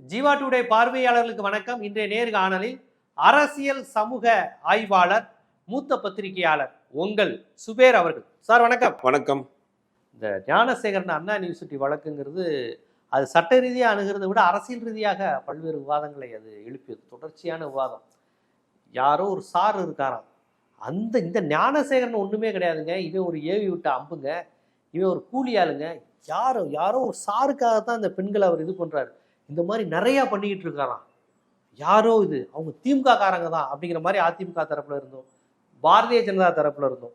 Jeeva today பார்வையாளர்களுக்கு வணக்கம். இன்றைய நேர்காணலில் அரசியல் சமூக ஆய்வாளர் மூத்த பத்திரிகையாளர் உங்கள் சுபேர் அவர்கள். சார் வணக்கம். வணக்கம். இந்த ஞானசேகரன் அண்ணா யூனிவர்சிட்டி வழக்குங்கிறது அது சட்ட ரீதியாக அணுகிறதை விட அரசியல் ரீதியாக பல்வேறு விவாதங்களை அது எழுப்பியது. தொடர்ச்சியான விவாதம். யாரோ ஒரு சார் இருக்காராம். அந்த இந்த ஞானசேகரன் ஒன்றுமே கிடையாதுங்க. இவன் ஒரு ஏவி விட்ட அம்புங்க. இவன் ஒரு கூலி ஆளுங்க. யாரோ யாரோ ஒரு சாருக்காக தான் இந்த பெண்களை அவர் இது பண்றாரு. இந்த மாதிரி நிறைய பண்ணிக்கிட்டு இருக்காராம். யாரோ இது? அவங்க திமுக காரங்க தான் அப்படிங்கிற மாதிரி அதிமுக தரப்புல இருந்தோம். பாரதிய ஜனதா தரப்புல இருந்தோம்.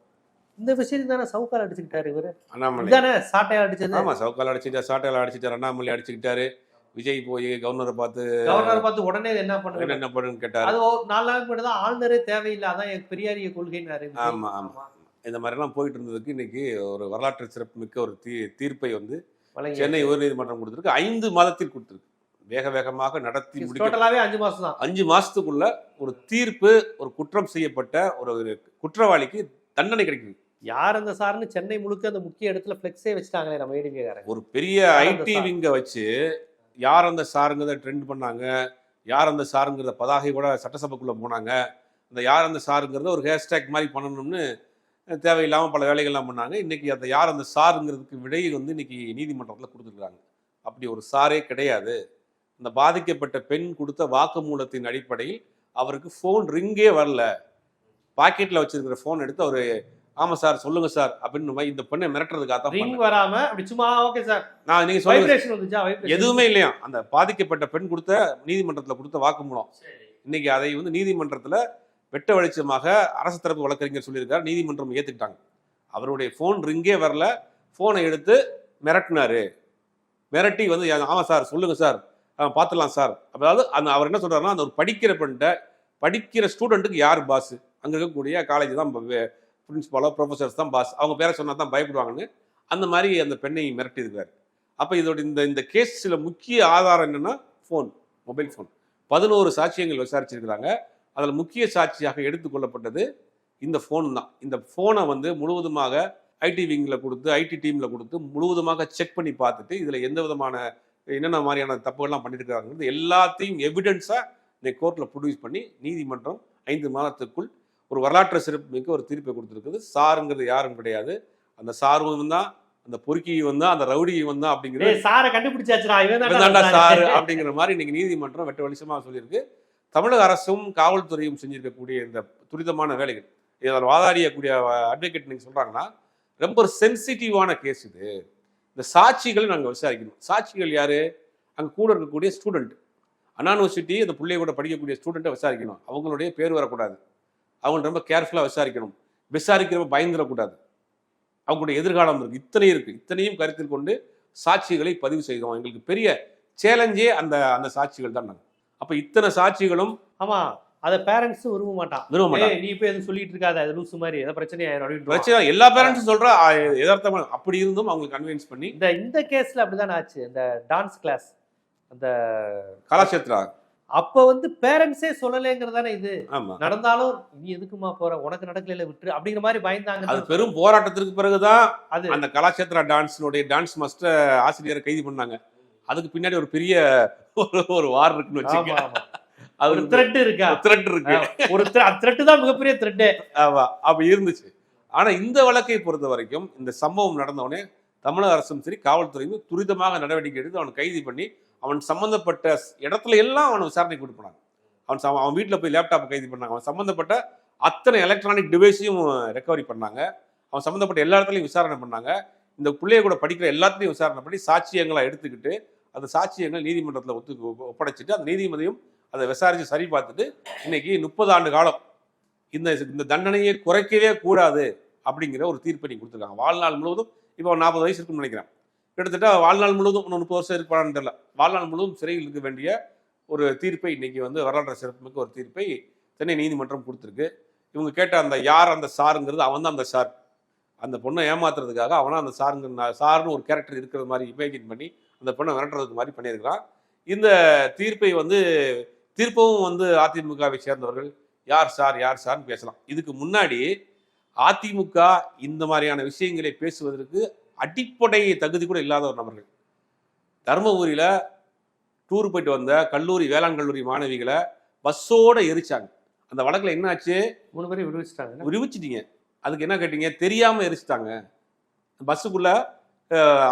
இந்த விஷயம் தானே சவுக்கால் அடிச்சுக்கிட்டாரு இவரு. அண்ணாமலை. இதுதானே சாட்டையால் அடிச்சது? ஆமா சவுக்கால் அடிச்சுட்டார் சாட்டையால் அடிச்சுட்டார் அண்ணாமலை அடிச்சுக்கிட்டாரு. விஜய் போய் கவர்னரை பார்த்து கவர்னர் பார்த்து உடனே என்ன பண்ணுங்க என்ன பண்ணுன்னு கேட்டாரு. அது நாலு நாளுக்கு முன்னாடி தான் ஆளுநரே தேவையில்லை. அதான் என் பெரியாரிய கொள்கைன்னாரு ஆமா, ஆமா. இந்த மாதிரிலாம் போயிட்டு இருந்ததுக்கு இன்னைக்கு ஒரு வரலாற்று சிறப்பு மிக்க ஒரு தீ தீர்ப்பை வந்து சென்னை உயர்நீதிமன்றம் கொடுத்திருக்கு. ஐந்து மாதத்தில் கொடுத்திருக்கு. வேக வேகமாக நடத்தி முடிக்க டோட்டலாவே அஞ்சு மாசம் தான். அஞ்சு மாசத்துக்குள்ள ஒரு தீர்ப்பு ஒரு குற்றம் செய்யப்பட்ட ஒரு குற்றவாளிக்கு தண்டனை கிடைக்குது. யார் அந்த சார்னு சென்னை முழுக்க அந்த முக்கிய இடத்துல ஃபிளெக்ஸே வச்சுட்டாங்களே நம்ம ஏடிபிக்காரங்க ஒரு பெரிய ஐடி? விங்க வச்சு யார் அந்த சாருங்கிறத ட்ரெண்ட் பண்ணாங்க. யார் அந்த சாருங்கிறத பதாகை கூட சட்டசபைக்குள்ள போனாங்க. அந்த யார் அந்த சாருங்கிறத ஒரு ஹேஷ்டேக் மாதிரி பண்ணணும்னு தேவையில்லாமல் பல வேலைகள்லாம் பண்ணாங்க. இன்னைக்கு அந்த யார் அந்த சாருங்கிறதுக்கு விடை வந்து இன்னைக்கு நீதிமன்றத்தில் கொடுத்துருக்காங்க. அப்படி ஒரு சாரே கிடையாது. அந்த பாதிக்கப்பட்ட பெண் கொடுத்த வாக்குமூலத்தின் அடிப்படையில் அவருக்கு ஃபோன் ரிங்கே வரல. பாக்கெட்டில் வச்சிருக்கிற ஃபோன் எடுத்து அவர் ஆமாம் சார் சொல்லுங்க சார் அப்படின்னு இந்த பெண்ணை மிரட்டுறதுக்காக தான் ரிங். வராம அப்படி சும்மா ஓகே சார். நான் நீங்க சொல்லுங்க எதுவுமே இல்லையா? அந்த பாதிக்கப்பட்ட பெண் கொடுத்த நீதிமன்றத்தில் கொடுத்த வாக்குமூலம். இன்னைக்கு அதை வந்து நீதிமன்றத்தில் வெட்ட வெளிச்சமாக அரசு தரப்பு வழக்கறிஞர் சொல்லியிருக்காரு நீதிமன்றம் ஏத்துக்கிட்டாங்க. அவருடைய ஃபோன் ரிங்கே வரல. ஃபோனை எடுத்து மிரட்டினாரு. மிரட்டி வந்து ஆமாம் சார் சொல்லுங்க சார். பார்த்துலாம் சார். அதாவது அந்த அவர் என்ன சொல்றாருன்னா அந்த ஒரு படிக்கிற பெண்கிட்ட படிக்கிற ஸ்டூடெண்ட்டுக்கு யார் பாஸ் அங்கே இருக்கக்கூடிய காலேஜ் தான் பிரின்சிபாலோ ப்ரொஃபசர்ஸ் தான் பாஸ் அவங்க பேரை சொன்னால் தான் பயப்படுவாங்கன்னு அந்த மாதிரி அந்த பெண்ணை மிரட்டியிருக்காரு. அப்போ இதோட இந்த இந்த கேஸில் முக்கிய ஆதாரம் என்னன்னா ஃபோன் மொபைல் ஃபோன் பதினோரு சாட்சியங்கள் விசாரிச்சிருக்கிறாங்க. அதில் முக்கிய சாட்சியாக எடுத்துக்கொள்ளப்பட்டது இந்த ஃபோன் தான். இந்த ஃபோனை வந்து முழுவதுமாக ஐடி விங்கில் கொடுத்து ஐடி டீமில் கொடுத்து முழுவதுமாக செக் பண்ணி பார்த்துட்டு இதில் எந்த விதமான என்னென்ன மாதிரியான தப்புகள்லாம் பண்ணியிருக்கிறாங்கிறது எல்லாத்தையும் எவிடன்ஸாக இந்த கோர்ட்டில் ப்ரொடியூஸ் பண்ணி நீதிமன்றம் ஐந்து மாதத்துக்குள் ஒரு வரலாற்று சிறப்பு மிக்க ஒரு தீர்ப்பை கொடுத்துருக்குது. சாருங்கிறது யாரும் கிடையாது. அந்த சாரும் தான் அந்த பொறுக்கியும் தான் அந்த ரவுடியும் தான் அப்படிங்கிறது ஏய் சாரை கண்டுபிடிச்சாச்சுடா இவன் சாரு. சாரு அப்படிங்கிற மாதிரி இன்னைக்கு நீதிமன்றம் வெட்ட வெளிச்சமாக சொல்லியிருக்கு. தமிழக அரசும் காவல்துறையும் செஞ்சிருக்கக்கூடிய இந்த துரிதமான வேலைகள். இதில் வாதாடியக்கூடிய அட்வொகேட் நீங்க சொல்றாங்கன்னா ரொம்ப ஒரு சென்சிட்டிவான கேஸ் இது. இந்த சாட்சிகளை நாங்கள் விசாரிக்கணும். சாட்சிகள் யார்? அங்கே கூட இருக்கக்கூடிய ஸ்டூடெண்ட் அண்ணா யூனிவர்சிட்டி அந்த பிள்ளைய கூட படிக்கக்கூடிய ஸ்டூடெண்ட்டை விசாரிக்கணும். அவங்களுடைய பேர் வரக்கூடாது. அவங்க ரொம்ப கேர்ஃபுல்லாக விசாரிக்கணும். விசாரிக்கிறப்ப பயந்துடக்கூடாது. அவங்களுடைய எதிர்காலம் இருக்குது இத்தனை இருக்குது இத்தனையும் கருத்தில் கொண்டு சாட்சிகளை பதிவு செய்தோம் எங்களுக்கு பெரிய சேலஞ்சே அந்த அந்த சாட்சிகள் தான் நாங்கள் அப்போ இத்தனை சாட்சிகளும் ஆமாம் அத பேரண்ட்ஸ் விரும்ப மாட்டான். விரும்ப ஏய் நீ போய் எதுவும் சொல்லிட்டு இருக்காத அது லூசு மாதிரி ஏதோ பிரச்சனை ஆயிரும் அப்படின்னு பிரச்சனை எல்லா பேரண்ட்ஸும் சொல்ற எதார்த்தமா அப்படி இருந்தும் அவங்களுக்கு கன்வின்ஸ் பண்ணி இந்த இந்த கேஸ்ல அப்படிதான் ஆச்சு இந்த டான்ஸ் கிளாஸ் அந்த கலாச்சேத்ரா அப்ப வந்து பேரண்ட்ஸே சொல்லலைங்கிறது தானே இது. நடந்தாலும் நீ எதுக்குமா போற உனக்கு நடக்கல விட்டுரு அப்படிங்கிற மாதிரி அது பயந்தாங்க பெரும் போராட்டத்திற்கு பிறகுதான் அது. அந்த கலாச்சேத்ரா டான்ஸினுடைய டான்ஸ் மாஸ்டர் ஆசிரியரை கைது பண்ணாங்க. அதுக்கு பின்னாடி ஒரு பெரிய ஒரு வார் இருக்குன்னு ஆமா வச்சுக்க ஆமா. அது ஒரு த்ரெட் இருக்கா? த்ரெட் இருக்கு. ஒரு த்ரெட் தான் மிகப்பெரிய த்ரெட் ஆமா அப்படி இருந்துச்சு. ஆனா இந்த வழக்கை பொறுத்த வரைக்கும் இந்த சம்பவம் நடந்தவொடனே தமிழக அரசும் சரி காவல்துறையும் துரிதமாக நடவடிக்கை எடுத்து அவனை கைது பண்ணி அவன் சம்பந்தப்பட்ட இடத்துல எல்லாம் அவனை விசாரணை கொடுப்பாங்க அவன் அவன் வீட்டில் போய் லேப்டாப் கைது பண்ணாங்க. அவன் சம்பந்தப்பட்ட அத்தனை எலக்ட்ரானிக் டிவைஸையும் ரெக்கவரி பண்ணாங்க. அவன் சம்பந்தப்பட்ட எல்லா இடத்துலையும் விசாரணை பண்ணாங்க. இந்த பிள்ளைய கூட படிக்கிற எல்லாத்தையும் விசாரணை பண்ணி சாட்சியங்களை எடுத்துக்கிட்டு அந்த சாட்சியங்கள் நீதிமன்றத்தில் ஒத்து ஒப்படைச்சிட்டு அந்த நீதிமன்றம் அதை விசாரித்து சரி பார்த்துட்டு இன்னைக்கு முப்பது ஆண்டு காலம் இந்த இந்த தண்டனையை குறைக்கவே கூடாது அப்படிங்கிற ஒரு தீர்ப்பை நீங்கள் கொடுத்துருக்காங்க. வாழ்நாள் முழுவதும் இப்போ நாற்பது வயசு இருக்குன்னு நினைக்கிறேன். கிட்டத்தட்ட வாழ்நாள் முழுவதும் இன்னும் முப்பது வருஷம் இருப்பான்னு தெரியல. வாழ்நாள் முழுவதும் சிறையில் இருக்க வேண்டிய ஒரு தீர்ப்பை இன்னைக்கு வந்து வரலாற்று சிறப்புமிக்க ஒரு தீர்ப்பை சென்னை நீதிமன்றம் கொடுத்துருக்கு. இவங்க கேட்ட அந்த யார் அந்த சாருங்கிறது அவன் தான் அந்த சார். அந்த பொண்ணை ஏமாத்துறதுக்காக அவனா அந்த சாருங்க சார்னு ஒரு கேரக்டர் இருக்கிற மாதிரி இமேஜின் பண்ணி அந்த பொண்ணை விரட்டுறதுக்கு மாதிரி பண்ணியிருக்கிறான். இந்த தீர்ப்பை வந்து தீர்ப்பவும் வந்து அதிமுகவை சேர்ந்தவர்கள் யார் சார் யார் சார்னு பேசலாம். இதுக்கு முன்னாடி அதிமுக இந்த மாதிரியான விஷயங்களை பேசுவதற்கு அடிப்படை தகுதி கூட இல்லாத ஒரு நபர்கள். தருமபுரியில டூர் போயிட்டு வந்த கல்லூரி வேளாண் கல்லூரி மாணவிகளை பஸ்ஸோட எரிச்சாங்க. அந்த வழக்குல என்ன ஆச்சு மூணு பேரும் விடுவிச்சிட்டாங்க. விரிவிச்சிட்டீங்க அதுக்கு என்ன கேட்டீங்க? தெரியாம எரிச்சிட்டாங்க. பஸ்ஸுக்குள்ள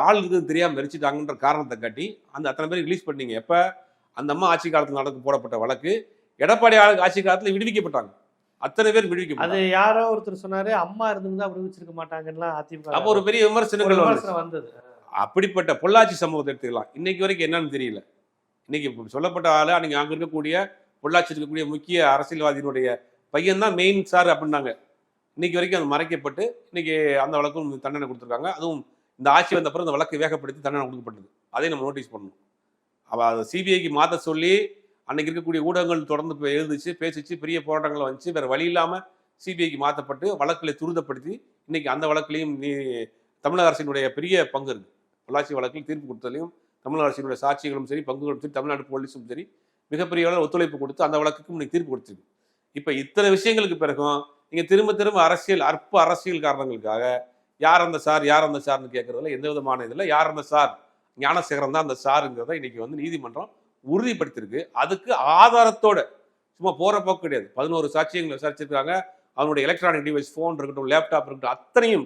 ஆள் இருக்குது தெரியாம எரிச்சிட்டாங்கன்ற காரணத்தை காட்டி அந்த அத்தனை பேர் ரிலீஸ் பண்ணீங்க எப்ப? அந்த அம்மா ஆட்சி காலத்துல நடக்கு போடப்பட்ட வழக்கு எடப்பாடி ஆளு- ஆட்சி காலத்துல விடுவிக்கப்பட்டாங்க. அத்தனை பேர் அது விடுவிக்கப்பட்டாங்க யாரோ ஒருத்தர் சொன்னாரு அம்மா இருந்திருந்தா விடுவிச்சிருக்க மாட்டாங்கன்னா அதிமுக அப்போ ஒரு பெரிய விமர்சனங்கள். விமர்சனம் வந்தது. அப்படிப்பட்ட பொள்ளாச்சி சம்பவத்தை எடுத்துக்கலாம். இன்னைக்கு வரைக்கும் என்னன்னு தெரியல. இன்னைக்கு சொல்லப்பட்ட ஆளு அன்னைக்கு அங்க இருக்கக்கூடிய பொள்ளாச்சி இருக்கக்கூடிய முக்கிய அரசியல்வாதியினுடைய பையன் தான் மெயின் சார் அப்படின்னாங்க. இன்னைக்கு வரைக்கும் அது மறைக்கப்பட்டு இன்னைக்கு அந்த வழக்கும் தண்டனை கொடுத்துருக்காங்க. அதுவும் இந்த ஆட்சி வந்த பிறகு அந்த வழக்கு வேகப்படுத்தி தண்டனை கொடுக்கப்பட்டது. அதை நம்ம நோட்டீஸ் பண்ணணும். அவள் அதை சிபிஐக்கு மாற்ற சொல்லி அன்னைக்கு இருக்கக்கூடிய ஊடகங்கள் தொடர்ந்து போய் பேசிச்சு பெரிய போராட்டங்கள் வந்துச்சு. வேறு வழி இல்லாமல் சிபிஐக்கு மாற்றப்பட்டு வழக்குகளை துரிதப்படுத்தி இன்னைக்கு அந்த வழக்குலையும் நீ தமிழக அரசினுடைய பெரிய பங்கு இருக்கு. பொள்ளாச்சி வழக்கில் தீர்ப்பு கொடுத்ததுலையும் தமிழக அரசினுடைய சாட்சிகளும் சரி பங்குகளும் சரி தமிழ்நாடு போலீஸும் சரி மிகப்பெரிய அளவில் ஒத்துழைப்பு கொடுத்து அந்த வழக்குக்கும் இன்னைக்கு தீர்ப்பு கொடுத்துருக்கு. இப்போ இத்தனை விஷயங்களுக்கு பிறகும் நீங்கள் திரும்ப திரும்ப அரசியல் அற்ப அரசியல் காரணங்களுக்காக யார் அந்த சார் யார் அந்த சார்னு கேட்குறதுல எந்த விதமான இதில் யார் அந்த சார் ஞானசேகரன் தான் அந்த சாருங்கிறத இன்னைக்கு வந்து நீதிமன்றம் உறுதிப்படுத்தியிருக்கு. அதுக்கு ஆதாரத்தோட சும்மா போற போக்கு கிடையாது. பதினோரு சாட்சியங்களை விசாரிச்சிருக்காங்க. அவனுடைய எலக்ட்ரானிக் டிவைஸ் ஃபோன் இருக்கட்டும் லேப்டாப் இருக்கட்டும் அத்தனையும்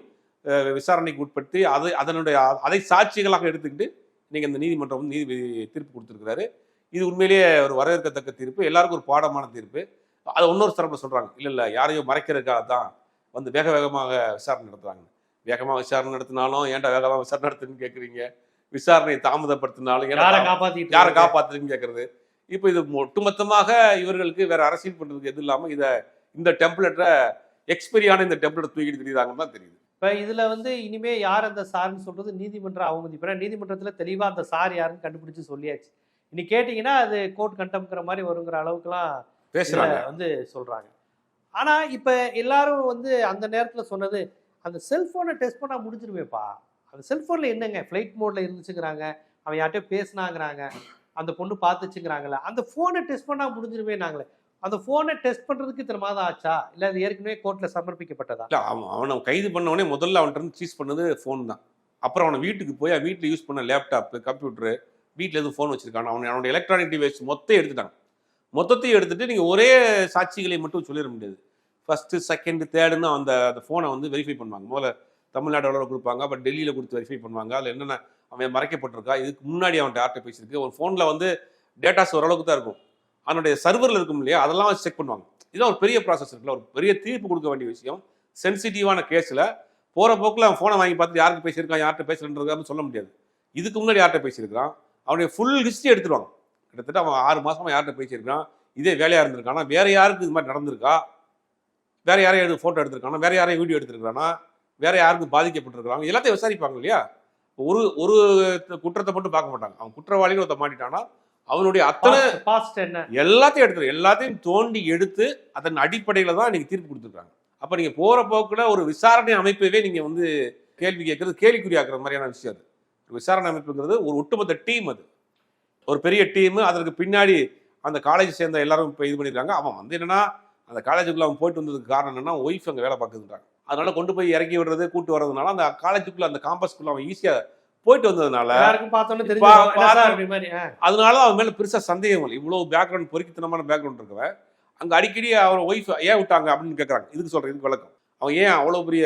விசாரணைக்கு உட்படுத்தி அதை அதனுடைய அதை சாட்சிகளாக எடுத்துக்கிட்டு இன்னைக்கு இந்த நீதிமன்றம் வந்து நீதிபதி தீர்ப்பு கொடுத்துருக்கிறாரு. இது உண்மையிலேயே ஒரு வரவேற்கத்தக்க தீர்ப்பு. எல்லாருக்கும் ஒரு பாடமான தீர்ப்பு. அதை இன்னொரு தரப்பில் சொல்கிறாங்க இல்லை இல்லை யாரையும் மறைக்கிறதுக்காக தான் வந்து வேக வேகமாக விசாரணை நடத்துகிறாங்க வேகமாக விசாரணை நடத்தினாலும் ஏன்டா வேகமாக விசாரணை நடத்துன்னு கேட்குறீங்க விசாரணையை தாமதப்படுத்தினாலும் யாரை காப்பாத்திட்டு யாரை? காப்பாத்துறீங்கன்னு கேட்கறது இப்போ இது ஒட்டுமொத்தமாக இவர்களுக்கு வேற அரசியல் பண்றதுக்கு எது இல்லாம இத இந்த டெம்ப்ளேட்டை எக்ஸ்பெரியான இந்த டெம்ப்ளேட் தூக்கிட்டு தெரியுதாங்கன்னு தான் தெரியுது. இப்ப இதுல வந்து இனிமே யார் அந்த சார்னு சொல்றது நீதிமன்றம் அவமதிப்பு. ஏன்னா நீதிமன்றத்துல தெளிவா அந்த சார் யாருன்னு கண்டுபிடிச்சு சொல்லியாச்சு. இனி கேட்டீங்கன்னா அது கோர்ட் கண்டம்ங்கிற மாதிரி வருங்கிற அளவுக்குலாம் பேசுறாங்க. இதுல வந்து சொல்றாங்க. ஆனா இப்ப எல்லாரும் வந்து அந்த நேரத்துல சொன்னது அந்த செல்போனை டெஸ்ட் பண்ணா முடிஞ்சிருவேப்பா அந்த செல்ஃபோனில் என்னங்க? ஃப்ளைட் மோடில் இருந்துச்சுங்கிறாங்க. அவன் யார்கிட்டயோ பேசினாங்கிறாங்க. அந்த பொண்ணு பார்த்துச்சுங்கிறாங்களே அந்த ஃபோனை டெஸ்ட் பண்ணால் முடிஞ்சிருவே நாங்களே. அந்த ஃபோனை டெஸ்ட் பண்ணுறதுக்கு இத்தனை மாதம் ஆச்சா? இல்லை அது ஏற்கனவே கோர்ட்டில் சமர்ப்பிக்கப்பட்டதா? இல்லை அவன் அவனை கைது பண்ணவொடனே முதல்ல அவன்கிட்ட இருந்து சீஸ் பண்ணது ஃபோன் தான். அப்புறம் அவனை வீட்டுக்கு போய் அவன் வீட்டில் யூஸ் பண்ண லேப்டாப்பு கம்ப்யூட்டரு வீட்டில் எதுவும் ஃபோன் வச்சிருக்கான். அவன் அவனுடைய எலக்ட்ரானிக் டிவைஸ் மொத்தம் எடுத்துட்டாங்க மொத்தத்தையும் எடுத்துட்டு நீங்கள் ஒரே சாட்சிகளை மட்டும் சொல்லிட முடியாது. ஃபஸ்ட்டு செகண்ட் தேர்டுன்னு அந்த அந்த ஃபோனை வந்து வெரிஃபை பண்ணுவாங்க. முதல்ல தமிழ்நாடு அளவில் கொடுப்பாங்க? அப்போ டெல்லியில் கொடுத்து வெரிஃபை பண்ணுவாங்க. அதில் என்னென்ன அவன் மறைக்கப்பட்டிருக்கா? இதுக்கு முன்னாடி அவன்கிட்ட யார்கிட்ட பேசியிருக்கு? ஒரு ஃபோனில் வந்து டேட்டாஸ் ஓரளவுக்கு தான் இருக்கும். அதனுடைய சர்வரில் இருக்கும் இல்லையா? அதெல்லாம் வச்சு செக் பண்ணுவாங்க. இதுதான் ஒரு பெரிய ப்ராசஸ் இருக்குல்ல. ஒரு பெரிய தீர்ப்பு கொடுக்க வேண்டிய விஷயம். சென்சிட்டிவான கேஸில் போகிற போக்கில் அவன் ஃபோனை வாங்கி பார்த்து யாருக்கு பேசியிருக்கான் யார்கிட்ட பேசுறன்றது சொல்ல முடியாது. இதுக்கு முன்னாடி யார்கிட்ட பேசியிருக்கான் அவனுடைய ஃபுல் ஹிஸ்ட்ரி எடுத்துருவாங்க கிட்டத்தட்ட அவன் ஆறு மாசமா யார்கிட்ட பேசியிருக்கான் இதே வேலையாக இருந்திருக்கானா? வேறு யாருக்கு இது மாதிரி நடந்திருக்கா? வேறு யாரையும் எடுத்து ஃபோட்டோ எடுத்திருக்கானா? வேறு யாரையும் வீடியோ எடுத்திருக்கானா வேற யாருக்கு பாதிக்கப்பட்டிருக்காங்க எல்லாத்தையும் விசாரிப்பாங்க இல்லையா? ஒரு ஒரு குற்றத்தை மட்டும் பார்க்க மாட்டாங்க. அவன் குற்றவாளிகள் ஒருத்த மாட்டிட்டானா அவனுடைய அத்தனை பாஸ்ட் என்ன? எல்லாத்தையும் எடுத்துரு எல்லாத்தையும் தோண்டி எடுத்து அதன் அடிப்படையில தான் நீங்க தீர்ப்பு கொடுத்துருக்காங்க. அப்ப நீங்க போற போக்குல ஒரு விசாரணை அமைப்பவே நீங்க வந்து கேள்வி கேட்கறது கேள்விக்குறியாக்குற மாதிரியான விஷயம் அது. விசாரணை அமைப்புங்கிறது ஒரு ஒட்டுமொத்த டீம் அது. ஒரு பெரிய டீம் அதற்கு பின்னாடி அந்த காலேஜ் சேர்ந்த எல்லாரும் இப்போ இது பண்ணியிருக்காங்க அவன் வந்து என்னன்னா அந்த காலேஜுக்குள்ள அவன் போயிட்டு வந்ததுக்கு காரணம் என்னன்னா ஒய்ஃப் அங்கே வேலை பார்க்குதுன்றாங்க. அதனால கொண்டு போய் இறக்கி விடுறது கூட்டு வர்றதுனால அந்த காலேஜுக்குள்ள அந்த காம்பஸ்க்குள்ள அவன் ஈஸியா போயிட்டு வந்ததுனால. அதனால அவன் மேல பெருசா சந்தேகம் இல்லை. இவ்வளவு பேக்ரவுண்ட் பொறுக்கித்தனமான பேக்ரவுண்ட் இருக்கவன். அங்க அடிக்கடி அவர் ஒய்ஃப் ஏன் விட்டாங்க அப்படின்னு கேட்கறாங்க இதுக்கு சொல்றேன் இதுக்கு விளக்கம். அவன் ஏன் அவ்வளவு பெரிய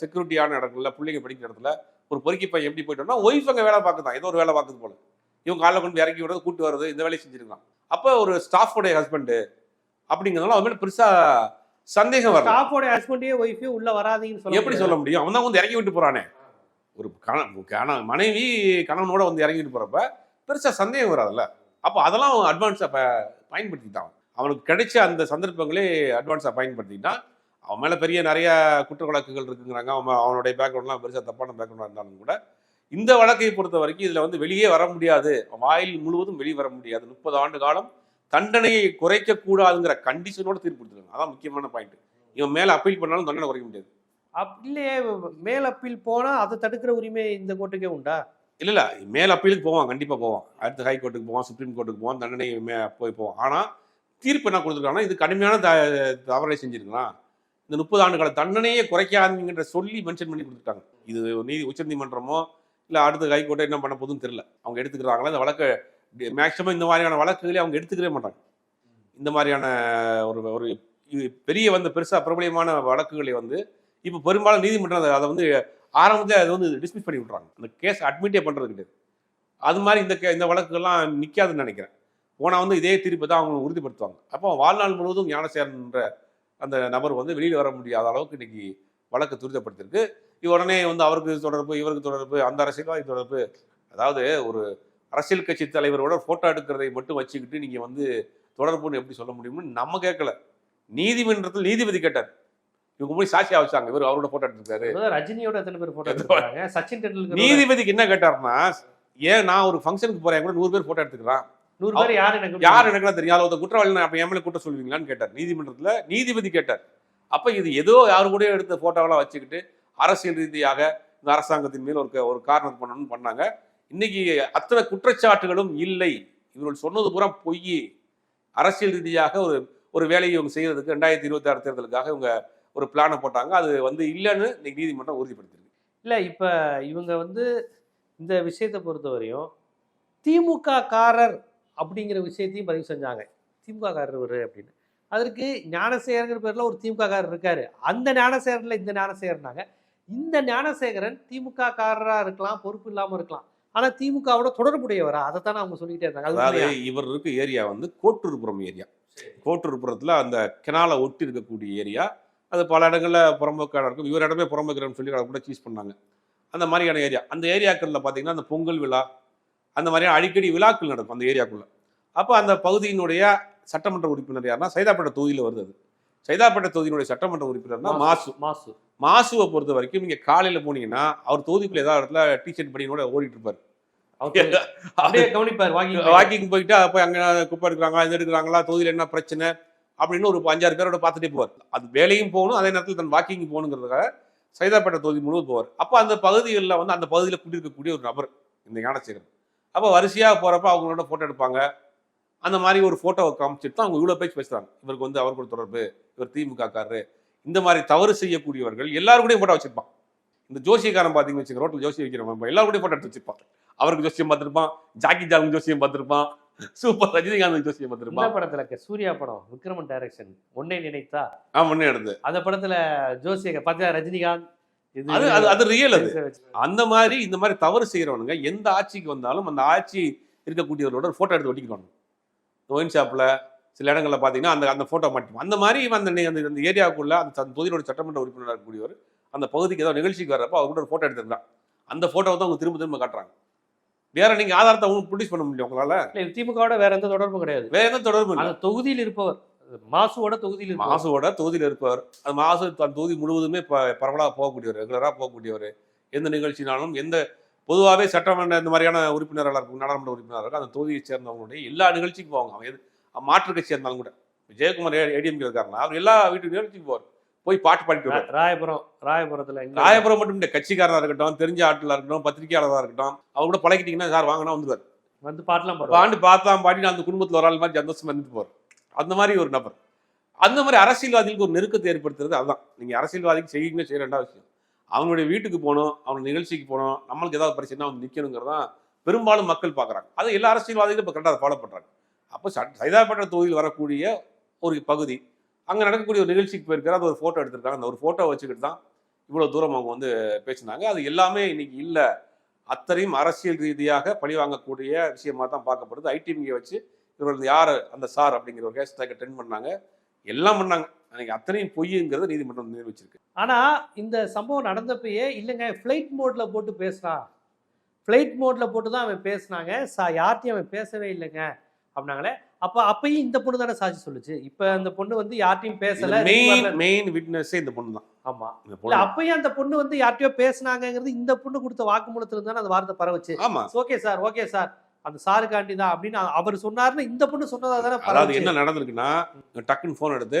செக்யூரிட்டியான இடங்கள்ல பிள்ளைங்க படிக்கிற இடத்துல ஒரு பொறுக்கி பையன் எப்படி போயிட்டோம்னா ஒய்ஃப் அங்க வேலை பார்க்குதான். ஏதோ ஒரு வேலை பார்க்குது போல. இவங்க காலைல கொண்டு இறக்கி விடுறது கூட்டு வர்றது இந்த வேலையை செஞ்சிருக்கான் அப்போ ஒரு ஸ்டாஃபோடைய ஹஸ்பண்ட் அப்படிங்கிறதுனால அவன் மேல பெருசா சந்தேகம் வரல. ஸ்டாஃபோட ஹஸ்பண்டே ஒய்ஃபே உள்ள வராதீங்கன்னு சொல்ல எப்படி சொல்ல முடியும்? அவன் தான் வந்து இறக்கி விட்டு போறானே. ஒரு கண மனைவி கணவனோட வந்து இறங்கிட்டு போறப்ப பெருசா சந்தேகம் வராதுல்ல. அப்போ அதெல்லாம் அவன் அட்வான்ஸாக ப பயன்படுத்திட்டான் அவனுக்கு கிடைச்ச அந்த சந்தர்ப்பங்களே அட்வான்ஸாக பயன்படுத்திட்டான் அவன் மேலே பெரிய நிறைய குற்ற வழக்குகள் இருக்குங்கிறாங்க. அவன் அவனுடைய பேக்ரவுண்ட்லாம் பெருசாக தப்பான பேக்ரவுண்டாக இருந்தாலும் கூட இந்த வழக்கை பொறுத்த வரைக்கும் இதில் வந்து வெளியே வர முடியாது. வாயில் முழுவதும் வெளியே வர முடியாது. முப்பது ஆண்டு காலம் தண்டனையை குறைக்க கூடாதுங்கிற கண்டிஷனோட தீர்ப்பு கொடுத்துருக்காங்க. அதான் முக்கியமான பாயிண்ட் இவன் மேலே அப்பீல் பண்ணாலும் தண்டனை குறைக்க முடியாது. அப்படி இல்லையே மேல் அப்பீல் போனா அதை தடுக்கிற உரிமை இந்த கோர்ட்டுக்கே உண்டா? இல்ல இல்ல. மேல் அப்பீலுக்கு போவான் கண்டிப்பா போவான். அடுத்து ஹை கோர்ட்டுக்கு போவான் சுப்ரீம் கோர்ட்டுக்கு போவான் தண்டனை மே- போய் போவான். ஆனா தீர்ப்பு என்ன கொடுத்துருக்காங்கன்னா இது கடுமையான த- தவறை செஞ்சிருக்கலாம். இந்த முப்பது ஆண்டு கால தண்டனையே குறைக்காதீங்கன்ற சொல்லி மென்ஷன் பண்ணி கொடுத்துட்டாங்க. இது நீதி உச்சநீதிமன்றமோ இல்ல அடுத்து ஹை கோர்ட்டோ என்ன பண்ண போதுன்னு தெரியல. அவங்க எடுத்துக்கிறாங்களா இந்த வழக்கை மேக்சிமம் இந்த மாதிரியான வழக்குகளை அவங்க எடுத்துக்கவே மாட்டாங்க. இந்த மாதிரியான ஒரு ஒரு பெரிய வந்து பெருசாக பிரபலியமான வழக்குகளை வந்து இப்போ பெரும்பாலும் நீதிமன்றம் அதை- அதை வந்து ஆரம்பத்தில் அதை வந்து டிஸ்மிஸ் பண்ணி விட்றாங்க அந்த கேஸ் அட்மிட்டே பண்ணுறது கிடையாது. அது மாதிரி இந்த கே- இந்த வழக்குகள்லாம் நிற்காதுன்னு நினைக்கிறேன். போனால் வந்து இதே தீர்ப்பு தான் அவங்க உறுதிப்படுத்துவாங்க. அப்போ வாழ்நாள் முழுவதும் ஞானசேரன்ற அந்த நபர் வந்து வெளியில் வர முடியாத அளவுக்கு இன்னைக்கு வழக்கு துரிதப்படுத்திருக்கு உடனே வந்து அவருக்கு தொடர்பு இவருக்கு தொடர்பு அந்த அரசியல்வாதி தொடர்பு. அதாவது ஒரு அரசியல் கட்சி தலைவரோட போட்டோ எடுக்கிறதை மட்டும் வச்சுக்கிட்டு நீங்க வந்து தொடர்புன்னு எப்படி சொல்ல முடியும்னு நம்ம கேட்கல. நீதிமன்றத்தில் நீதிபதி கேட்டார். இவங்க போய் சாட்சியா வச்சாங்க. இவர் அவரோட போட்டோ எடுத்திருக்காரு. ரஜினியோட எத்தனை பேர் போட்டோ எடுத்துருக்காங்க? சச்சின் டெண்டுல்கர் நீதிபதிக்கு என்ன கேட்டாருன்னா ஏன் நான் ஒரு ஃபங்க்ஷனுக்கு போறேன் கூட நூறு பேர் போட்டோ எடுத்துக்கிறான் நூறு பேர் யார் எனக்கு யார் எனக்கு தெரியும். ஒருத்தர் குற்றவாளி நான் அப்ப எம்எல்ஏ கூட்ட சொல்லுவீங்களான்னு கேட்டார். நீதிமன்றத்துல நீதிபதி கேட்டார். அப்ப இது ஏதோ யாரு கூட எடுத்த போட்டோவெல்லாம் வச்சுக்கிட்டு அரசியல் ரீதியாக இந்த அரசாங்கத்தின் மேல் ஒரு ஒரு காரணம் பண்ணணும்னு பண்ணாங்க. இன்னைக்கு அத்தனை குற்றச்சாட்டுகளும் இல்லை. இவர்கள் சொன்னது பூரா பொய். அரசியல் ரீதியாக ஒரு ஒரு வேலையை இவங்க செய்யறதுக்கு ரெண்டாயிரத்தி இருபத்தி ஆறு தேர்தலுக்காக இவங்க ஒரு பிளானை போட்டாங்க. அது வந்து இல்லைன்னு இன்னைக்கு நீதிமன்றம் உறுதிப்படுத்திருக்கு. இல்லை இப்போ இவங்க வந்து இந்த விஷயத்தை பொறுத்தவரையும் திமுக காரர் அப்படிங்கிற விஷயத்தையும் பதிவு செஞ்சாங்க. திமுக காரர் அப்படின்னு. அதற்கு ஞானசேகரங்கிற பேரில் ஒரு திமுக காரர் இருக்காரு. அந்த ஞானசேகரன்ல இந்த ஞானசேகரனாங்க. இந்த ஞானசேகரன் திமுக காரராக இருக்கலாம் பொறுப்பு இல்லாமல் இருக்கலாம். ஆனா திமுகவோட தொடர்புடையவரா? அதைத்தானே அவங்க சொல்லிக்கிட்டே இருந்தாங்க. அது? இவர் இருக்க ஏரியா வந்து கோட்டூர்புரம் ஏரியா. கோட்டூர்புரத்துல அந்த கெனாலை ஒட்டி இருக்கக்கூடிய ஏரியா. அது பல இடங்கள்ல புறம்போக்கான இருக்கும். இவர் இடமே புறம்போக்கிறன்னு சொல்லி அதை கூட சீஸ் பண்ணாங்க. அந்த மாதிரியான ஏரியா. அந்த ஏரியாக்கள்ல பாத்தீங்கன்னா அந்த பொங்கல் விழா அந்த மாதிரியான அடிக்கடி விழாக்கள் நடக்கும் அந்த ஏரியாக்குள்ள. அப்போ அந்த பகுதியினுடைய சட்டமன்ற உறுப்பினர் யாருன்னா சைதாப்பேட்டை தொகுதியில வருது அது. சைதாப்பேட்டை தொகுதியினுடைய சட்டமன்ற உறுப்பினர்னா மாசு மாசு. மாசுவை பொறுத்த வரைக்கும் நீங்க காலையில போனீங்கன்னா அவர் தொகுதிக்குள்ள ஏதாவது இடத்துல டிஷர்ட் பண்ணியோட ஓடிட்டு இருப்பாரு. அப்படியே கவனிப்பார் வாங்கி வாக்கிங் போயிட்டு போய் அங்க குப்பை எடுக்கிறாங்களா இது எடுக்கிறாங்களா தொகுதியில் என்ன பிரச்சனை அப்படின்னு ஒரு அஞ்சாறு பேரோட பார்த்துட்டே போவார். அது வேலையும் போகணும் அதே நேரத்தில் தன் வாக்கிங் போகணுங்கிறதுக்காக சைதாப்பேட்டை தொகுதி முழுவதும் போவார். அப்போ அந்த பகுதிகளில் வந்து அந்த பகுதியில் குடியிருக்கக்கூடிய ஒரு நபர் இந்த ஞானசேகரன். அப்போ வரிசையாக போகிறப்ப அவங்களோட ஃபோட்டோ எடுப்பாங்க. அந்த மாதிரி ஒரு ஃபோட்டோவை காமிச்சிட்டு தான் அவங்க இவ்வளோ பேச்சு பேசுறாங்க. இவருக்கு வந்து அவருக்கு ஒரு தொடர்பு இவர் திமுக காரரு இந்த மாதிரி தவறு செய்யக்கூடியவர்கள் எல்லாரும் கூடயும் ஃபோட்டோ வச்சிருப்பான். இந்த ஜோசியக்காரன் பார்த்தீங்கன்னு வச்சுக்க ரோட்டில் ஜோசி வைக்கிறவன் எல்லாரும் கூட ஃபோட்டோ எடுத்து வச்சிருப்பான். அவருக்கு ஜோசியம் பார்த்துருப்பான் ஜாக்கி ஜாலுக்கு ஜோசியம் பார்த்துருப்பான் சூப்பர் ரஜினிகாந்த் ஜோசியம் இந்த பார்த்துருப்பான் படத்துல க- சூர்யா படம் விக்ரமன் டைரக்ஷன் ஒன்னே நினைத்தா? ஆ முன்னே எடுத்து அந்த படத்துல ஜோசியக பார்த்தா ரஜினிகாந்த்? அது அது அது ரியல் அது. அந்த மாதிரி இந்த மாதிரி தவறு செய்யறவனுங்க எந்த ஆட்சிக்கு வந்தாலும் அந்த ஆட்சி இருக்கக்கூடியவர்களோட ஒரு போட்டோ எடுத்து ஒட்டிக்கணும் ஒயின் ஷாப்ல சில இடங்கள்ல பாத்தீங்கன்னா அந்த அந்த போட்டோ மாட்டோம் அந்த மாதிரி அந்த அந்த ஏரியாவுக்குள்ள அந்த தொகுதியோட சட்டமன்ற உறுப்பினராக இருக்கக்கூடியவர் அந்த பகுதிக்கு ஏதோ நிகழ்ச்சிக்கு வர்றப்ப அவர் கூட ஒரு போட்டோ எடுத்திருந்தான். அந்த போட்டோவை தான் அவங்க திரும்ப திரும்ப காட்டுறாங்க. வேற நீங்க ஆதாரத்தை அவங்க ப்ரொடியூஸ் பண்ண முடியும் உங்களால? திமுகவோட வேற எந்த தொடர்பும் கிடையாது. வேற எந்த தொடர்பு அந்த தொகுதியில் இருப்பவர். மாசுவோட தொகுதியில் மாசுவோட தொகுதியில் இருப்பவர். அந்த மாசு தன் தொகுதி முழுவதுமே பரவலாக போகக்கூடியவர் ரெகுலராக போகக்கூடியவர். எந்த நிகழ்ச்சினாலும் எந்த பொதுவாகவே சட்டமன்ற இந்த மாதிரியான உறுப்பினர்களாக இருக்கும் நாடாளுமன்ற உறுப்பினராக இருக்கும் அந்த தொகுதியை சேர்ந்தவங்களுடைய எல்லா நிகழ்ச்சிக்கும் போவாங்க. அவன் எது மாற்று கட்சி இருந்தாலும் கூட. விஜயகுமார் ஏடிஎம்கே இருக்காங்களா அவர் எல்லா வீட்டு நிகழ்ச்சிக்கும் போவார். போய் பாட்டு பாடிட்டு ராயபுரம் ராயபுரத்துல ராயபுரம் மட்டும் இந்த கட்சிக்காரராக இருக்கட்டும் தெரிஞ்ச ஆட்களாக இருக்கட்டும் பத்திரிகையாளராக இருக்கட்டும் அவர் கூட பழகிட்டீங்கன்னா சார் வாங்கினா வந்துருவார். வந்து பாட்டுலாம் பாண்டு பார்த்தாம் பாடி அந்த குடும்பத்தில் ஒரு ஆள் மாதிரி சந்தோஷமா இருந்துட்டு போறார். அந்த மாதிரி ஒரு நபர். அந்த மாதிரி அரசியல்வாதிகளுக்கு ஒரு நெருக்கத்தை ஏற்படுத்துறது அதுதான். நீங்க அரசியல்வாதிக்கு செய்யுங்க செய்ய ரெண்டாவது விஷயம். அவனுடைய வீட்டுக்கு போகணும் அவன் நிகழ்ச்சிக்கு போகணும் நம்மளுக்கு ஏதாவது பிரச்சனை அவன் நிற்கணுங்கிறது தான் பெரும்பாலும் மக்கள் பார்க்குறாங்க. அது எல்லா அரசியல்வாதிகளும் இப்போ கரெக்டாக ஃபாலோ பண்ணுறாங்க அப்போ சைதாப்பேட்டை தொகுதியில் வரக்கூடிய ஒரு பகுதி அங்கே நடக்கக்கூடிய ஒரு நிகழ்ச்சிக்கு போயிருக்காரு. அது ஒரு ஃபோட்டோ எடுத்திருக்காங்க. அந்த ஒரு ஃபோட்டோ வச்சுக்கிட்டு தான் இவ்வளோ தூரம் அவங்க வந்து பேசினாங்க. அது எல்லாமே இன்னைக்கு இல்லை. அத்தனையும் அரசியல் ரீதியாக பழிவாங்கக்கூடிய விஷயமா தான் பார்க்கப்படுது. ஐடிவிங்க வச்சு இவர் யார்? அந்த சார் அப்படிங்கிற ஒரு ஹேஷ்டேக் டென் பண்ணாங்க. எல்லாம் பண்ணாங்க. அன்னைக்கு அத்தனையும் பொய்யுங்கிறது நீதிமன்றம் நிரூபிச்சிருக்கு. ஆனால் இந்த சம்பவம் நடந்தப்பயே இல்லைங்க ஃப்ளைட் மோட்ல போட்டு பேசுறான். ஃப்ளைட் மோட்ல போட்டு தான் அவன் பேசுனாங்க. சா யார்ட்டையும் அவன் பேசவே இல்லைங்க. அப்படின்னாங்களே அப்ப அப்பயும் இந்த பொண்ணு தானே சாட்சி சொல்லுச்சு. இப்ப அந்த பொண்ணு வந்து யார்ட்டையும் பேசல மெயின் மெயின் விட்னஸே இந்த பொண்ணு தான். ஆமா. இந்த பொண்ணு. அப்பயும் அந்த பொண்ணு வந்து யார்ட்டையோ பேசுனாங்கங்கிறது இந்த பொண்ணு கொடுத்த வாக்குமூலத்துல தானே அந்த வார்த்தை பரவுச்சு. ஆமா. ஓகே சார் ஓகே சார் அந்த சாருக்காண்டி தான் அப்படின்னு அவர் சொன்னாருன்னு இந்த பொண்ணு சொன்னதா தானே அதாவது பரவுச்சு. என்ன நடந்திருக்குன்னா டக்குன்னு ஃபோன் எடுத்து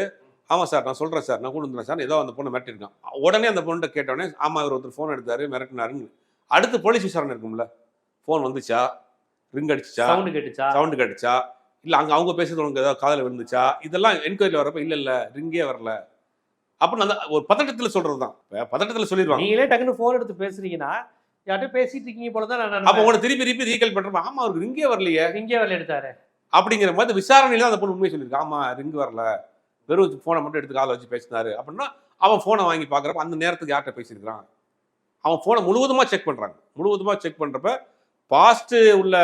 ஆமா சார் நான் சொல்றேன் சார் நான் கொண்டு வந்துறேன் சார் ஏதோ அந்த பொண்ணை மிரட்டிருக்கான் உடனே அந்த பொண்ணுகிட்ட கேட்டோடனே ஆமா இவர் ஒருத்தர் ஃபோன் எடுத்தாரு மிரட்டினாருன்னு. அடுத்து போலீஸ் விசாரணை இருக்கும்ல. ஃபோன் வந்துச்சா? ரிங் அடிச்சுச்சா? சவுண்ட் கேட்டுச்சா? சவுண்டு கடிச்சா இல்ல அங்க அவங்க பேசுறது உனக்கு ஏதாவது காதல விழுந்துச்சா? இதெல்லாம் என்கொயரியில் வரப்ப இல்ல இல்ல ரிங்கே வரல. அப்படின்னு அந்த ஒரு பதட்டத்துல சொல்றதுதான். இப்ப பதட்டத்துல சொல்லிடுவாங்க நீங்களே டக்குன்னு ஃபோன் எடுத்து பேசுறீங்கன்னா யார்கிட்ட பேசிட்டு இருக்கீங்க போல தான் நான் அப்ப உங்களை திருப்பி திருப்பி ரீகல் பண்றப்ப ஆமா அவருக்கு ரிங்கே வரலையே. இங்கே வரல எடுத்தாரு. அப்படிங்கிற மாதிரி விசாரணையில அந்த பொண்ணு உண்மையை சொல்லியிருக்கு. ஆமா ரிங் வரல. வெறும் போனை மட்டும் எடுத்து காலை வச்சு பேசினாரு. அப்படின்னா அவன் போனை வாங்கி பார்க்கறப்ப அந்த நேரத்துக்கு யார்கிட்ட பேசியிருக்கிறான்? அவன் போனை முழுவதுமா செக் பண்றாங்க. முழுவதுமா செக் பண்றப்ப பாஸ்ட் உள்ள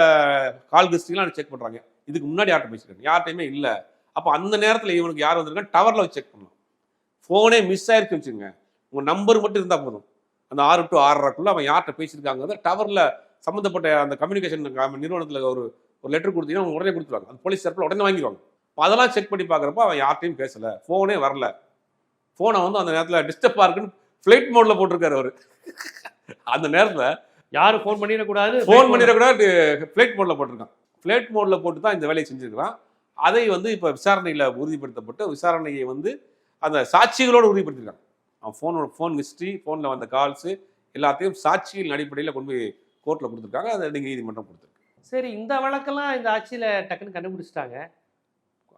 கால் ஹிஸ்ட்ரிலாம் செக் பண்றாங்க. இதுக்கு முன்னாடி யார்கிட்ட பேசியிருக்காங்க யார்கிட்டயுமே இல்ல. அப்ப அந்த நேரத்துல இவனுக்கு யார் வந்திருக்கா டவர்ல வச்சு செக் பண்ணலாம் போனே மிஸ் ஆயிருச்சு வச்சுங்க உங்க நம்பர் மட்டும் இருந்தா போதும். அந்த ஆறு டு ஆறரைக்குள்ள அவன் யார்கிட்ட பேசியிருக்காங்க டவர்ல சம்மந்தப்பட்ட அந்த கம்யூனிகேஷன் நிறுவனத்துல ஒரு ஒரு லெட்டர் கொடுத்தீங்கன்னா அவங்க உடனே கொடுத்துருவாங்க. அந்த போலீஸ் தரப்புல உடனே வாங்கிடுவாங்க. அதெல்லாம் செக் பண்ணி பார்க்குறப்ப அவன் யார்ட்டையும் பேசல. ஃபோனே வரல. ஃபோனை வந்து அந்த நேரத்தில் டிஸ்டர்பாக இருக்குன்னு ஃப்ளைட் மோட்ல போட்டிருக்காரு அவர். அந்த நேரத்தில் யாரும் ஃபோன் பண்ணிடக்கூடாது. ஃபோன் பண்ணிடக்கூடாது ஃப்ளைட் மோட்ல போட்டிருக்கான். ஃப்ளேட் மோடில் போட்டு தான் இந்த வேலையை செஞ்சுருக்கிறான். அதை வந்து இப்போ விசாரணையில் உறுதிப்படுத்தப்பட்டு விசாரணையை வந்து அந்த சாட்சிகளோடு உறுதிப்படுத்திருக்காங்க அவன் ஃபோனோட ஃபோன் ஹிஸ்ட்ரி ஃபோனில் வந்த கால்ஸு எல்லாத்தையும் சாட்சிகளின் அடிப்படையில் கொண்டு போய் கோர்ட்டில் கொடுத்துருக்காங்க. அதை நீங்கள் நீதிமன்றம் கொடுத்துருக்கு. சரி இந்த வழக்கெல்லாம் இந்த ஆட்சியில் டக்குன்னு கண்டுபிடிச்சிட்டாங்க.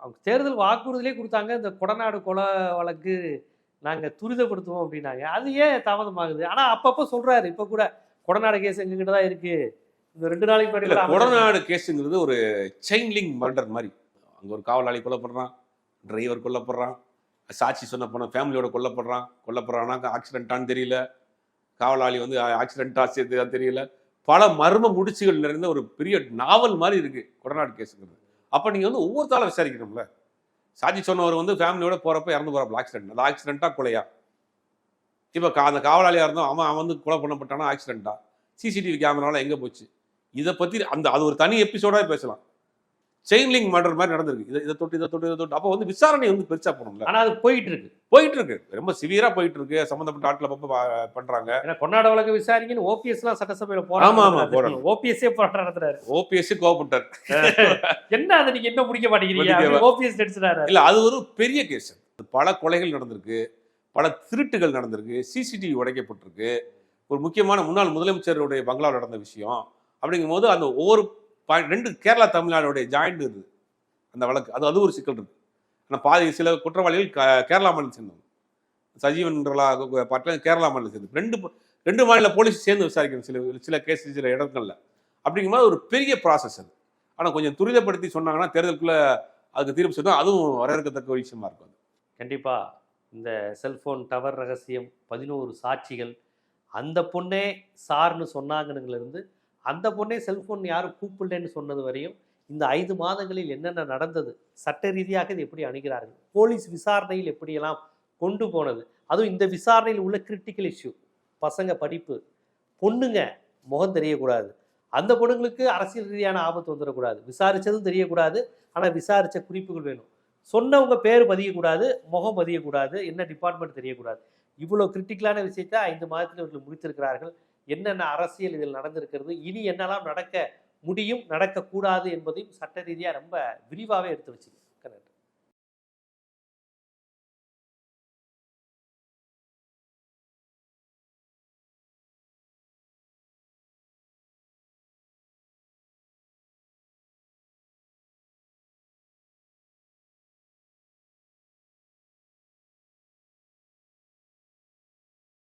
அவங்க தேர்தல் வாக்குறுதியிலே கொடுத்தாங்க. இந்த கொடநாடு கொலை வழக்கு நாங்கள் துரிதப்படுத்துவோம் அப்படின்னாங்க. அது ஏன் தாமதமாகுது? ஆனால் அப்பப்போ சொல்கிறாரு இப்போ கூட கொடநாடு கேஸ் எங்ககிட்ட தான் இருக்குது இந்த ரெண்டு நாளைக்கு முன்னாடி கொடநாடு கேஸுங்கிறது ஒரு செயின் லிங்க் மர்டர் மாதிரி. அங்க ஒரு காவலாளி கொல்லப்படுறான் டிரைவர் கொல்லப்படுறான் சாட்சி சொன்ன போன ஃபேமிலியோட கொல்லப்படுறான் கொல்லப்படுறான்னா ஆக்சிடென்ட்டான்னு தெரியல. காவலாளி வந்து ஆக்சிடென்ட்டா சேர்த்து தெரியல. பல மர்ம முடிச்சுகள் நிறைந்த ஒரு பெரிய நாவல் மாதிரி இருக்கு கொடநாடு கேஸுங்கிறது. அப்ப நீங்க வந்து ஒவ்வொருத்தால விசாரிக்கணும்ல. சாட்சி சொன்னவர் வந்து ஃபேமிலியோட போறப்ப இறந்து போறப்ப ஆக்சிடென்ட் அது ஆக்சிடென்ட்டா கொலையா? இப்ப கா- அந்த காவலாளியா இருந்தோம் அவன் அவன் வந்து கொலை பண்ணப்பட்டானா ஆக்சிடென்ட்டா சிசிடிவி கேமரால எங்க போச்சு? இதை பத்தி அந்த அது ஒரு தனி எபிசோடா பேசலாம். செயின் லிங்க் மர்டர் மாதிரி நடந்திருக்கு. இதை இதை தொட்டு இதை தொட்டு இதை தொட்டு. அப்போ வந்து விசாரணை வந்து பெருசா போகணும்ல ஆனால் அது போயிட்டு இருக்கு போயிட்டு இருக்கு ரொம்ப சிவியரா போயிட்டு இருக்கு சம்பந்தப்பட்ட ஆட்களை அப்பப்ப பா- பண்றாங்க. ஏன்னா கொண்டாட வழக்கு விசாரிக்கன்னு ஓபிஎஸ்லாம் சட்டசபையில் ஆமா, ஆமா, போராட்டம் போராட்டம். ஓபிஎஸ்ஸே போராட்டம் நடத்துறாரு ஓபிஎஸ் கோவப்பட்டார். என்ன அதை நீங்க என்ன முடிக்க மாட்டேங்கிறீங்க? ஓபிஎஸ் நடிச்சிட்டாரு. இல்ல அது ஒரு பெரிய கேஸ் பல கொலைகள் நடந்திருக்கு. பல திருட்டுகள் நடந்திருக்கு. சிசிடிவி உடைக்கப்பட்டிருக்கு. ஒரு முக்கியமான முன்னாள் முதலமைச்சருடைய பங்களாவில் நடந்த விஷயம். அப்படிங்கும்போது அந்த ஒவ்வொரு பாயிண்ட் ரெண்டு கேரளா தமிழ்நாடுடைய ஜாயிண்ட் இருக்குது. அந்த வழக்கு. அது அது ஒரு சிக்கல் இருக்குது ஆனால் பாதி சில குற்றவாளிகள் க- கேரளா மாநிலம் சேர்ந்தவங்க. சஜீவன் பாட்டில் கேரளா மாநிலம் சேர்ந்து ரெண்டு ரெண்டு மாநில போலீஸ் சேர்ந்து விசாரிக்கணும் சில சில கேஸ் சில இடங்கள்ல. அப்படிங்கும்போது ஒரு பெரிய ப்ராசஸ் அது. ஆனால் கொஞ்சம் துரிதப்படுத்தி சொன்னாங்கன்னா தேர்தலுக்குள்ளே அதுக்கு தீர்ப்பு சொன்னால் அதுவும் வரவேற்கத்தக்க விஷயமா இருக்கும் அது. கண்டிப்பாக இந்த செல்ஃபோன் டவர் ரகசியம் பதினோரு சாட்சிகள் அந்த பொண்ணே சார்னு சொன்னாங்கன்னுல இருந்து அந்த பொண்ணே செல்ஃபோன் யாரும் கூப்பிடலன்னு சொன்னது வரையும் இந்த ஐந்து மாதங்களில் என்னென்ன நடந்தது சட்ட ரீதியாக இது எப்படி அணுகிறார்கள் போலீஸ் விசாரணையில் எப்படியெல்லாம் கொண்டு போனது அதுவும் இந்த விசாரணையில் உள்ள கிரிட்டிக்கல் இஷ்யூ பசங்க படிப்பு பொண்ணுங்க முகம் தெரியக்கூடாது அந்த பொண்ணுங்களுக்கு அரசியல் ரீதியான ஆபத்து வந்துடக்கூடாது விசாரித்ததும் தெரியக்கூடாது ஆனால் விசாரித்த குறிப்புகள் வேணும் சொன்னவங்க பேர் பதியக்கூடாது முகம் பதியக்கூடாது என்ன டிபார்ட்மெண்ட் தெரியக்கூடாது இவ்வளோ கிரிட்டிக்கலான விஷயத்தை ஐந்து மாதத்தில் இவர்கள் முடித்திருக்கிறார்கள் என்னென்ன அரசியல் இதில் நடந்திருக்கிறது இனி என்னெல்லாம் நடக்க முடியும் நடக்கக்கூடாது என்பதையும் சட்ட ரீதியாக ரொம்ப விரிவாகவே எடுத்து வச்சிருக்கு.